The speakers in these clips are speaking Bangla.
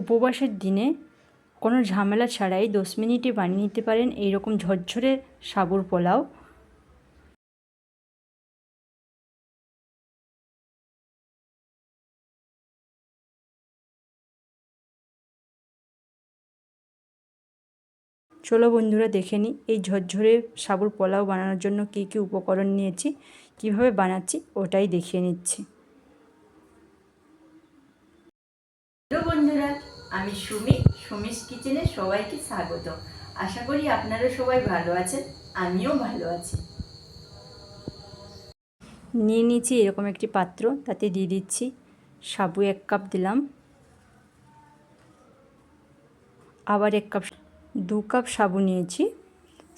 উপবাসের দিনে কোনো ঝামেলা ছাড়াই দশ মিনিটে বানিয়ে নিতে পারেন এইরকম ঝরঝরে সাবুর পোলাও। চলো বন্ধুরা দেখে নিই, এই ঝরঝরে সাবুর পোলাও বানানোর জন্য কী কী উপকরণ নিয়েছি, কীভাবে বানাচ্ছি ওটাই দেখিয়ে নিচ্ছি হ্যালো বন্ধুরা আমি সুমি, সুমিস কিচেনে সবাইকে স্বাগত। আশা করি আপনারা সবাই ভালো আছেন, আমিও ভালো আছি। নিয়ে নিয়েছি এরকম একটি পাত্র, তাতে দিয়ে দিচ্ছি। সাবু এক কাপ দিলাম। আবার এক কাপ দু কাপ সাবু নিয়েছি।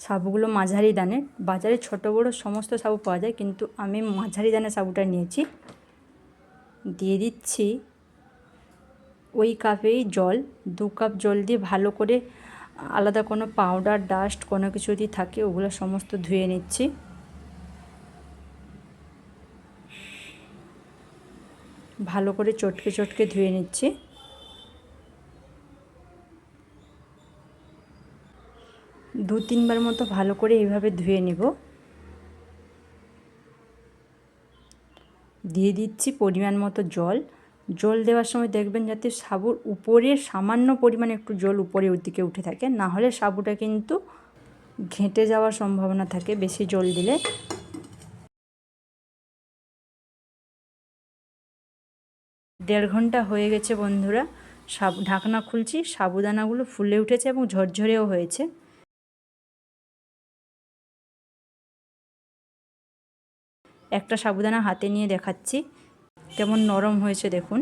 সাবুগুলো মাঝারি দানের। বাজারে ছোট বড় সমস্ত সাবু পাওয়া যায়, কিন্তু আমি মাঝারি দানের সাবুটা নিয়েছি। দিয়ে দিচ্ছি ওই কাপেই জল, দু কাপ জল দিয়ে ভালো করে আলাদা কোনো পাউডার ডাস্ট কোনো কিছু যদি থাকে, ওগুলো সমস্ত ধুয়ে নিচ্ছি। ভালো করে চটকে চটকে ধুয়ে নিচ্ছি। দু তিনবার মতো ভালো করে এইভাবে ধুয়ে নিব। দিয়ে দিচ্ছি পরিমাণ মতো জল। জল দেওয়ার সময় দেখবেন যাতে সাবুর উপরে সামান্য পরিমাণে একটু জল উপরের দিকে উঠে থাকে। না হলে সাবুটা কিন্তু ঘেঁটে যাওয়ার সম্ভাবনা থাকে বেশি জল দিলে। দেড় ঘণ্টা হয়ে গেছে বন্ধুরা, সাব, ঢাকনা খুলছি, সাবুদানাগুলো ফুলে উঠেছে এবং ঝরঝরেও হয়েছে। একটা সাবুদানা হাতে নিয়ে দেখাচ্ছি। কেমন নরম হয়েছে দেখুন।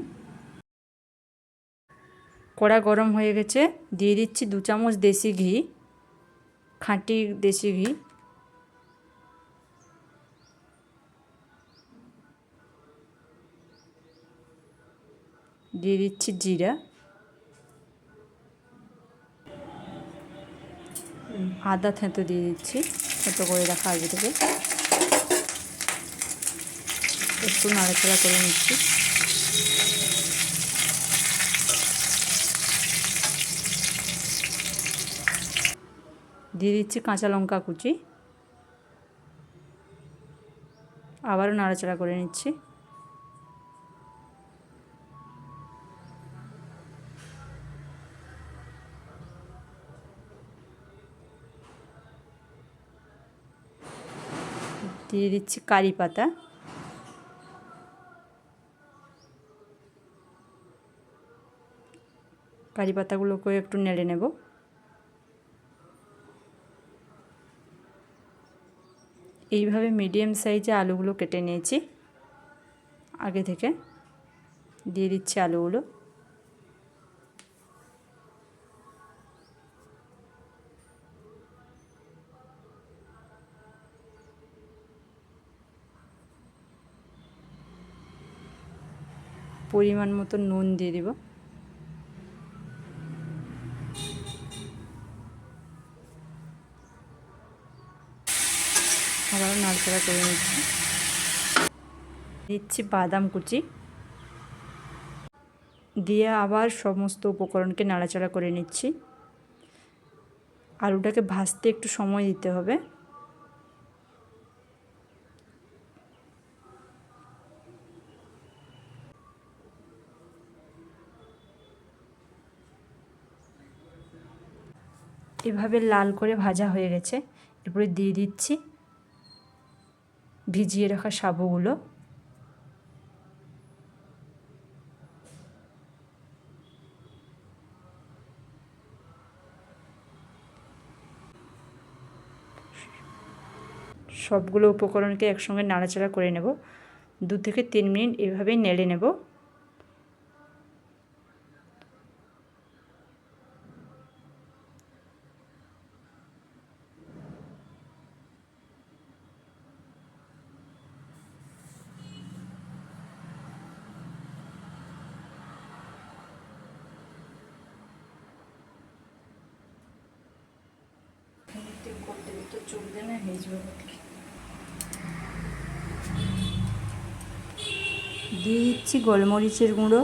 কড়া গরম হয়ে গেছে, দিয়ে দিচ্ছি দু চামচ দেশি ঘি, খাঁটি দেশি ঘি। দিয়ে দিচ্ছি জিরা। আদা থেঁতো দিয়ে দিচ্ছি, থেঁতো করে রাখা আগে থেকে। একটু নাড়াচাড়া করে নিচ্ছি। দিয়ে দিচ্ছি কাঁচা লঙ্কা কুচি। আবারও নাড়াচাড়া করে নিচ্ছি। দিয়ে দিচ্ছি কারি পাতা। কারি পাতাগুলোকে একটু নেড়ে নেব। এইভাবে মিডিয়াম সাইজে আলুগুলো কেটে নিয়েছি। আগে থেকে দিয়ে দিচ্ছি আলুগুলো। পরিমাণ মতো নুন দিয়ে দিব। আবারও নাড়াচাড়া করে নিচ্ছি। দিচ্ছি বাদাম কুচি। দিয়ে আবার সমস্ত উপকরণকে নাড়াচাড়া করে নিচ্ছি। আলুটাকে ভাজতে একটু সময় দিতে হবে। এভাবে লাল করে ভাজা হয়ে গেছে। এরপরে দিয়ে দিচ্ছি ভিজিয়ে রাখা সাবুগুলো সবগুলো উপকরণকে একসঙ্গে নাড়াচাড়া করে নেব। দু থেকে তিন মিনিট এভাবেই নেড়ে নেব। করতে তো না দিয়ে দিচ্ছি গোলমরিচের গুঁড়ো।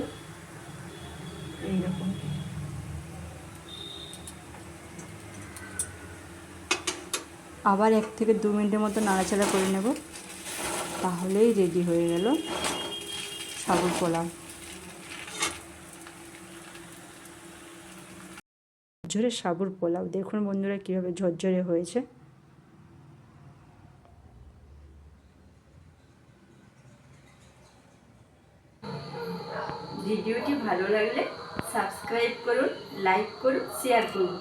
এইরকম। আবার এক থেকে দু মিনিটের মতো নাড়াচাড়া করে নেব। তাহলেই রেডি হয়ে গেল সাবুর পোলাও। ঝরঝরে সাবুর পোলাও। দেখুন বন্ধুরা কীভাবে ঝরঝরে হয়েছে। ভিডিওটি ভালো লাগলে সাবস্ক্রাইব করুন লাইক করুন শেয়ার করুন।